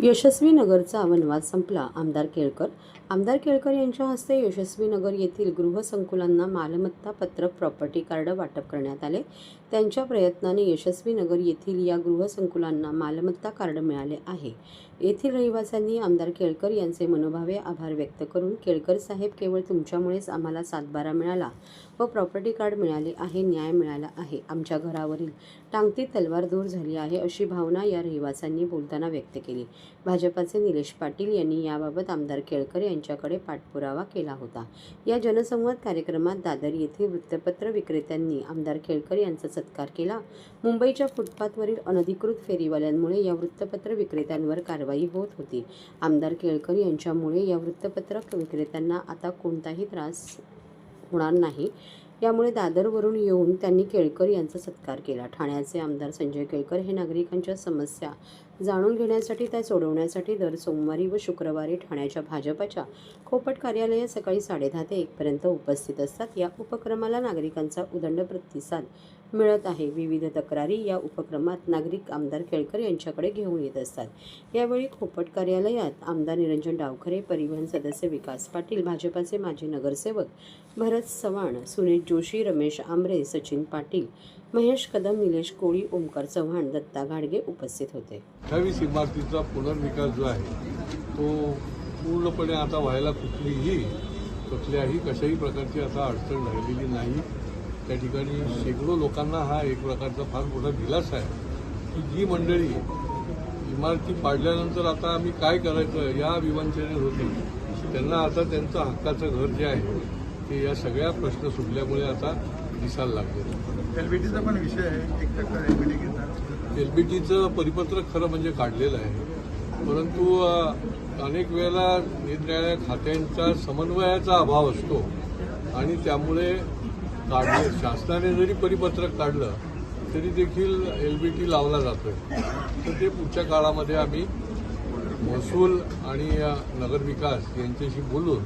यशस्वी नगरचा वनवास संपला. आमदार केळकर. आमदार केळकर यांच्या हस्ते यशस्वी नगर येथील गृहसंकुलांना मालमत्ता पत्रक प्रॉपर्टी कार्ड वाटप करण्यात आले. त्यांच्या प्रयत्नाने यशस्वी नगर येथील या गृहसंकुलांना मालमत्ता कार्ड मिळाले आहे. येथील रहिवाशांनी आमदार केळकर यांचे मनोभावे आभार व्यक्त करून केळकर साहेब केवळ तुमच्यामुळेच आम्हाला सातबारा मिळाला व प्रॉपर्टी कार्ड मिळाले आहे न्याय मिळाला आहे. आमच्या घरावरील टांगती तलवार दूर झाली आहे अशी भावना या रहिवाशांनी बोलताना व्यक्त केली. भाजपाचे निलेश पाटील यांनी याबाबत आमदार केळकर यांच्याकडे पाठपुरावा केला होता. या जनसंवाद कार्यक्रमात दादर येथील वृत्तपत्र विक्रेत्यांनी आमदार केळकर यांचा सत्कार केला. मुंबईच्या फुटपाथवरील अनधिकृत फेरीवाल्यांमुळे या वृत्तपत्र विक्रेत्यांवर कारवाई होत होती. आमदार केळकर यांच्यामुळे या वृत्तपत्र विक्रेत्यांना आता कोणताही त्रास होणार नाही. यामुळे दादरवरून येऊन त्यांनी केळकर यांचा सत्कार केला. ठाण्याचे आमदार संजय केळकर हे नागरिकांच्या समस्या जाणून घेण्यासाठी त्या सोडवण्यासाठी दर सोमवारी व शुक्रवारी ठाण्याच्या भाजपाच्या खोपट कार्यालयात सकाळी साडेदहा ते एकपर्यंत उपस्थित असतात. या उपक्रमाला नागरिकांचा उदंड प्रतिसाद मिळत आहे. विविध तक्रारी या उपक्रमात नागरिक आमदार केळकर यांच्याकडे घेऊन येत असतात. यावेळी खोपट कार्यालयात आमदार निरंजन डावखरे परिवहन सदस्य विकास पाटील भाजपाचे माजी नगरसेवक भरत चव्हाण सुनील जोशी रमेश आंबरे सचिन पाटील महेश कदम निलेश कोळी ओमकार चव्हाण दत्ता घाडगे उपस्थित होते. अठ्ठावीस इमारतीचा पुनर्विकास जो आहे तो पूर्णपणे आता व्हायला कुठलीही कुठल्याही कशाही प्रकारची आता अडचण राहिलेली नाही. त्या ठिकाणी शेकडो लोकांना हा एक प्रकारचा फार मोठा दिलासा आहे की जी मंडळी इमारती पाडल्यानंतर आता आम्ही काय करायचं या विवंचनेत होते त्यांना आता त्यांचं हक्काचं घर जे आहे ते या सगळ्या प्रश्न सुटल्यामुळे आता दिसायला लागले. एलबीटीचा पण विषय आहे एक टक्का एलबीटी घेतात एलबीटीचं परिपत्रक खरं म्हणजे काढलेलं आहे. परंतु अनेक वेळेला निरनिराळ्या खात्यांचा समन्वयाचा अभाव असतो. आणि त्यामुळे काढले शासनाने जरी परिपत्रक काढलं तरी देखील एलबीटी लावला जातोय. तर ते पुढच्या काळामध्ये आम्ही महसूल आणि नगरविकास यांच्याशी बोलून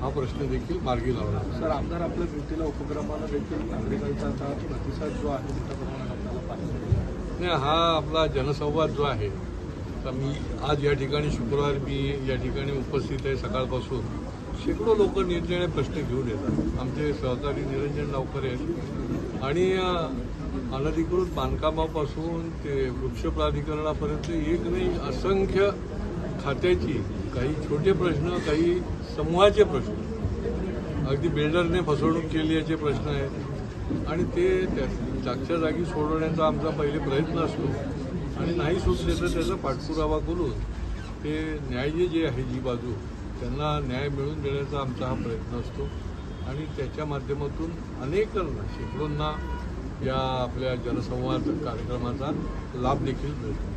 हा प्रश्न देखील मार्गी लावणार सर आमदार आपल्या भेटीला उपक्रमाला देखील नागरिकांचा प्रतिसाद जो आहे मोठ्या प्रमाणात आपल्याला पाहिजे नाही हा आपला जनसंवाद जो आहे तर मी आज या ठिकाणी शुक्रवार मी या ठिकाणी उपस्थित आहे सकाळपासून. शेकडो लोक निरनिराळे प्रश्न घेऊन येतात. आमचे सहकारी निरंजन डावकर आहेत. आणि अनधिकृत बांधकामापासून ते वृक्ष प्राधिकरणापर्यंत एक नाही असंख्य खात्याची काही छोटे प्रश्न काही समूहाचे प्रश्न. अगदी बिल्डरने फसवणूक केली याचे प्रश्न आहेत. आणि ते त्या जागच्या जागी सोडवण्याचा आमचा पहिले प्रयत्न असतो. आणि नाही सुचले तर त्याचा पाठपुरावा करून ते न्याय जे आहे जी बाजू त्यांना न्याय मिळवून देण्याचा आमचा हा प्रयत्न असतो. आणि त्याच्या माध्यमातून अनेकांना शेकडोंना या आपल्या जनसंवाद कार्यक्रमाचा लाभ देखील मिळतो.